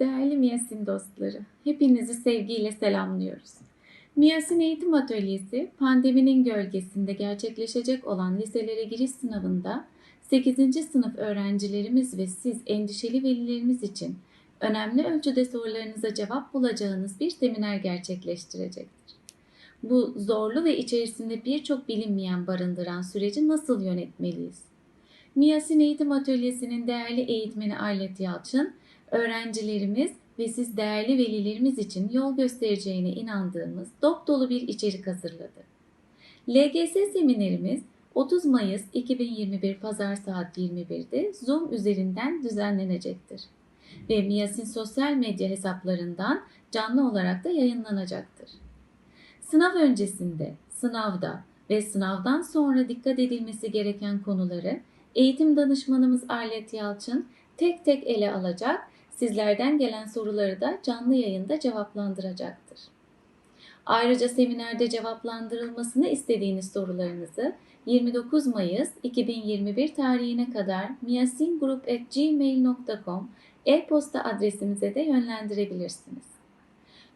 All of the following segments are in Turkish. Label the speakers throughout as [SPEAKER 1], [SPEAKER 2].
[SPEAKER 1] Değerli Miyasin dostları, hepinizi sevgiyle selamlıyoruz. Miyasin Eğitim Atölyesi, pandeminin gölgesinde gerçekleşecek olan liselere giriş sınavında 8. sınıf öğrencilerimiz ve siz endişeli velilerimiz için önemli ölçüde sorularınıza cevap bulacağınız bir seminer gerçekleştirecektir. Bu zorlu ve içerisinde birçok bilinmeyen barındıran süreci nasıl yönetmeliyiz? Miyasin Eğitim Atölyesi'nin değerli eğitmeni Aylet Yalçın, öğrencilerimiz ve siz değerli velilerimiz için yol göstereceğine inandığımız dop dolu bir içerik hazırladı. LGS seminerimiz 30 Mayıs 2021 Pazar saat 21'de Zoom üzerinden düzenlenecektir. Ve Miyasin sosyal medya hesaplarından canlı olarak da yayınlanacaktır. Sınav öncesinde, sınavda ve sınavdan sonra dikkat edilmesi gereken konuları eğitim danışmanımız Arlet Yalçın tek tek ele alacak, sizlerden gelen soruları da canlı yayında cevaplandıracaktır. Ayrıca seminerde cevaplandırılmasını istediğiniz sorularınızı 29 Mayıs 2021 tarihine kadar miyasingroup.gmail.com e-posta adresimize de yönlendirebilirsiniz.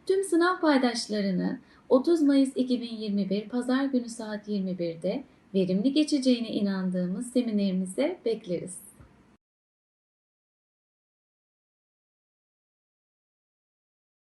[SPEAKER 1] Tüm sınav paydaşlarını 30 Mayıs 2021 Pazar günü saat 21'de verimli geçeceğine inandığımız seminerimize bekleriz.